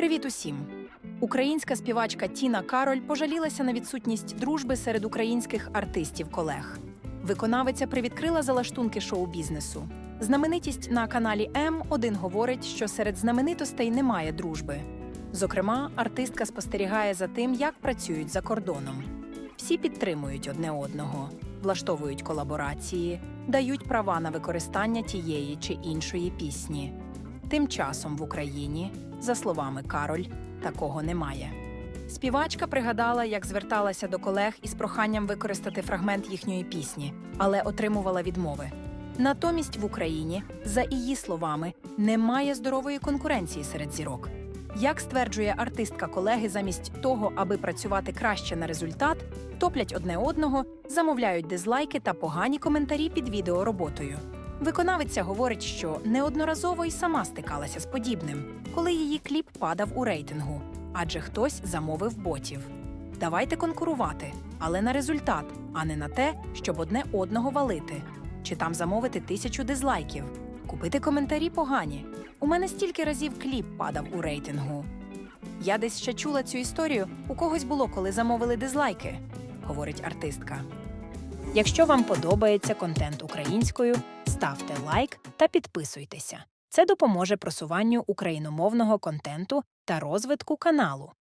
Привіт усім! Українська співачка Тіна Кароль пожалілася на відсутність дружби серед українських артистів-колег. Виконавиця привідкрила залаштунки шоу-бізнесу. Знаменитість на каналі М один говорить, що серед знаменитостей немає дружби. Зокрема, артистка спостерігає за тим, як працюють за кордоном. Всі підтримують одне одного, влаштовують колаборації, дають права на використання тієї чи іншої пісні. Тим часом в Україні, за словами Кароль, такого немає. Співачка пригадала, як зверталася до колег із проханням використати фрагмент їхньої пісні, але отримувала відмови. Натомість в Україні, за її словами, немає здорової конкуренції серед зірок. Як стверджує артистка колеги, замість того, аби працювати краще на результат, топлять одне одного, замовляють дизлайки та погані коментарі під відеороботою. Виконавиця говорить, що неодноразово й сама стикалася з подібним, коли її кліп падав у рейтингу, адже хтось замовив ботів. Давайте конкурувати, але на результат, а не на те, щоб одне одного валити. Чи там замовити тисячу дизлайків, купити коментарі погані. У мене стільки разів кліп падав у рейтингу. Я десь ще чула цю історію. У когось було, коли замовили дизлайки, говорить артистка. Якщо вам подобається контент українською, ставте лайк та підписуйтеся. Це допоможе просуванню україномовного контенту та розвитку каналу.